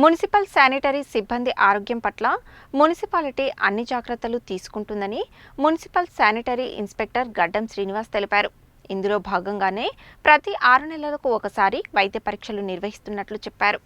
Municipal sanitary సిబ్బంది ఆరోగ్యం పట్ల మున్సిపాలిటీ అన్ని జాగ్రత్తలు తీసుకుంటుందని మున్సిపల్ శానిటరీ ఇన్స్పెక్టర్ గడ్డం శ్రీనివాస్ తెలిపారు. ఇందులో భాగంగానే ప్రతి ఆరు నెలలకు ఒకసారి వైద్య పరీక్షలు నిర్వహిస్తున్నట్లు చెప్పారు.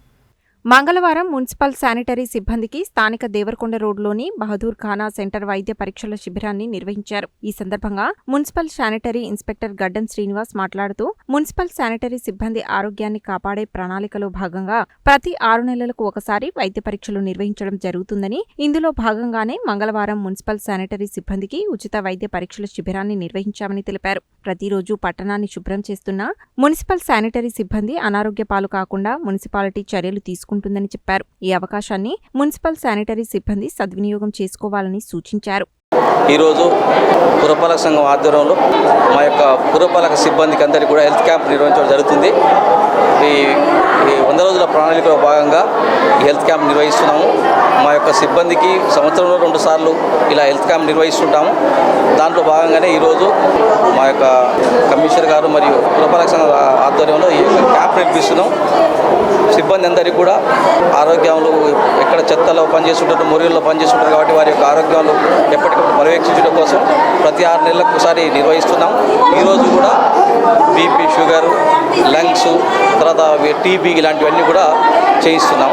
మంగళవారం మున్సిపల్ శానిటరీ సిబ్బందికి స్థానిక దేవరకొండ రోడ్లోని బహదూర్ ఖానా సెంటర్ వైద్య పరీక్షల శిబిరాన్ని నిర్వహించారు. ఈ సందర్భంగా మున్సిపల్ శానిటరీ ఇన్స్పెక్టర్ గడ్డం శ్రీనివాస్ మాట్లాడుతూ మున్సిపల్ శానిటరీ సిబ్బంది ఆరోగ్యాన్ని కాపాడే ప్రణాళికలో భాగంగా ప్రతి ఆరు నెలలకు ఒకసారి వైద్య పరీక్షలు నిర్వహించడం జరుగుతుందని ఇందులో భాగంగానే మంగళవారం మున్సిపల్ శానిటరీ సిబ్బందికి ఉచిత వైద్య పరీక్షల శిబిరాన్ని నిర్వహించామని తెలిపారు. ప్రతిరోజు పట్టణాన్ని శుభ్రం చేస్తున్న మున్సిపల్ శానిటరీ సిబ్బంది అనారోగ్య పాలు కాకుండా మున్సిపాలిటీ చర్యలు తీసుకుంటుందని చెప్పారు. ఈ అవకాశాన్ని మున్సిపల్ శానిటరీ సిబ్బంది సద్వినియోగం చేసుకోవాలని సూచించారు. ఈరోజు పురపాలక సంఘం ఆధ్వర్యంలో మా యొక్క పురపాలక సిబ్బందికి అందరికీ కూడా హెల్త్ క్యాంప్ నిర్వహించడం జరుగుతుంది. ఈ ఈ వంద రోజుల ప్రణాళికలో భాగంగా ఈ హెల్త్ క్యాంప్ నిర్వహిస్తున్నాము. మా యొక్క సిబ్బందికి సంవత్సరంలో రెండు సార్లు ఇలా హెల్త్ క్యాంప్ నిర్వహిస్తుంటాము. దాంట్లో భాగంగానే ఈరోజు మా యొక్క కమిషనర్ గారు మరియు పురపాలక సంఘం ఆధ్వర్యంలో ఈ యొక్క క్యాంప్ సిబ్బంది అందరికీ కూడా ఆరోగ్యంలో ఎక్కడ చెత్తలో పనిచేస్తుంటారు మురుగుల్లో పనిచేస్తుంటారు కాబట్టి వారి యొక్క ఆరోగ్యాలు ఎప్పటికప్పుడు పర్యవేక్షించడం కోసం ప్రతి ఆరు నెలలకు ఒకసారి నిర్వహిస్తున్నాం. ఈరోజు కూడా బీపీ షుగర్ లంగ్స్ తర్వాత టీబీ ఇలాంటివన్నీ కూడా చేయిస్తున్నాం.